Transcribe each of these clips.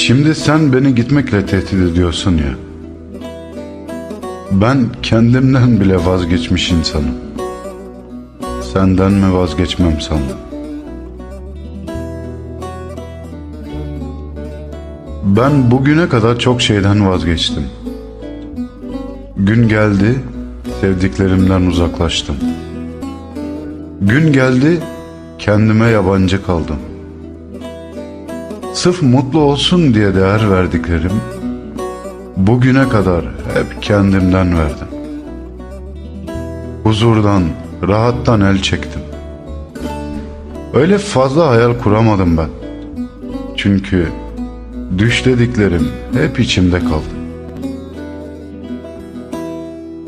Şimdi sen beni gitmekle tehdit ediyorsun ya. Ben kendimden bile vazgeçmiş insanım. Senden mi vazgeçmem sandım? Ben bugüne kadar çok şeyden vazgeçtim. Gün geldi, sevdiklerimden uzaklaştım. Gün geldi, kendime yabancı kaldım. Sırf mutlu olsun diye değer verdiklerim, bugüne kadar hep kendimden verdim. Huzurdan, rahattan el çektim. Öyle fazla hayal kuramadım ben. Çünkü düş dediklerim hep içimde kaldı.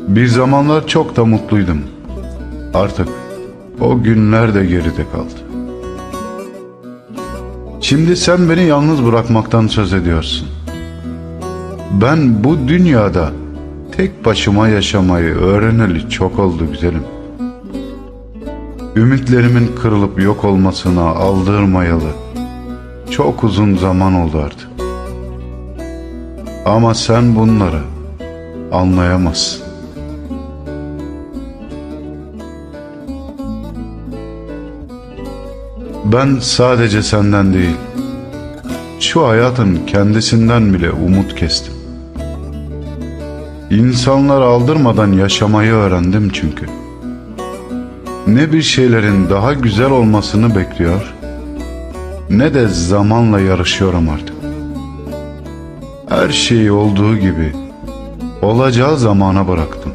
Bir zamanlar çok da mutluydum. Artık o günler de geride kaldı. Şimdi sen beni yalnız bırakmaktan söz ediyorsun. Ben bu dünyada tek başıma yaşamayı öğreneli çok oldu güzelim. Ümitlerimin kırılıp yok olmasına aldırmayalı çok uzun zaman oldu artık. Ama sen bunları anlayamazsın. Ben sadece senden değil, şu hayatın kendisinden bile umut kestim. İnsanlar aldırmadan yaşamayı öğrendim çünkü. Ne bir şeylerin daha güzel olmasını bekliyor, ne de zamanla yarışıyorum artık. Her şeyi olduğu gibi olacağı zamana bıraktım.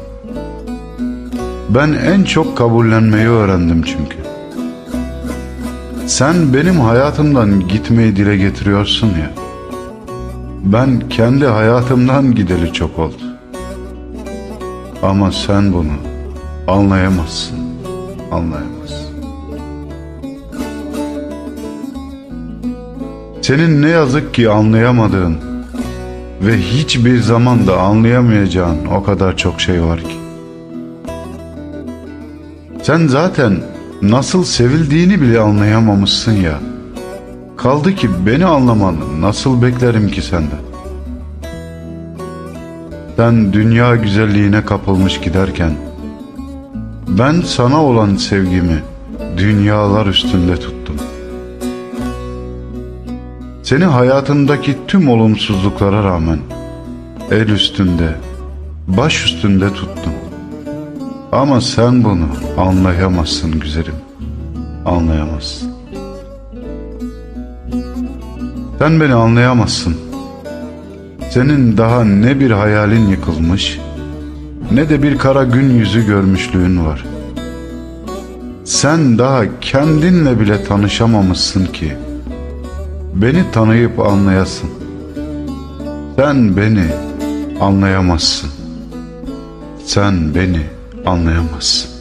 Ben en çok kabullenmeyi öğrendim çünkü. Sen benim hayatımdan gitmeyi dile getiriyorsun ya. Ben kendi hayatımdan gideli çok oldu. Ama sen bunu anlayamazsın. Anlayamazsın. Senin ne yazık ki anlayamadığın ve hiçbir zaman da anlayamayacağın o kadar çok şey var ki. Sen zaten nasıl sevildiğini bile anlayamamışsın ya. Kaldı ki beni anlamanı nasıl beklerim ki senden? Sen dünya güzelliğine kapılmış giderken ben sana olan sevgimi dünyalar üstünde tuttum. Seni hayatındaki tüm olumsuzluklara rağmen el üstünde, baş üstünde tuttum. Ama sen bunu anlayamazsın güzelim. Anlayamazsın. Sen beni anlayamazsın. Senin daha ne bir hayalin yıkılmış, ne de bir kara gün yüzü görmüşlüğün var. Sen daha kendinle bile tanışamamışsın ki beni tanıyıp anlayasın. Sen beni anlayamazsın. Sen beni anlayamazsın.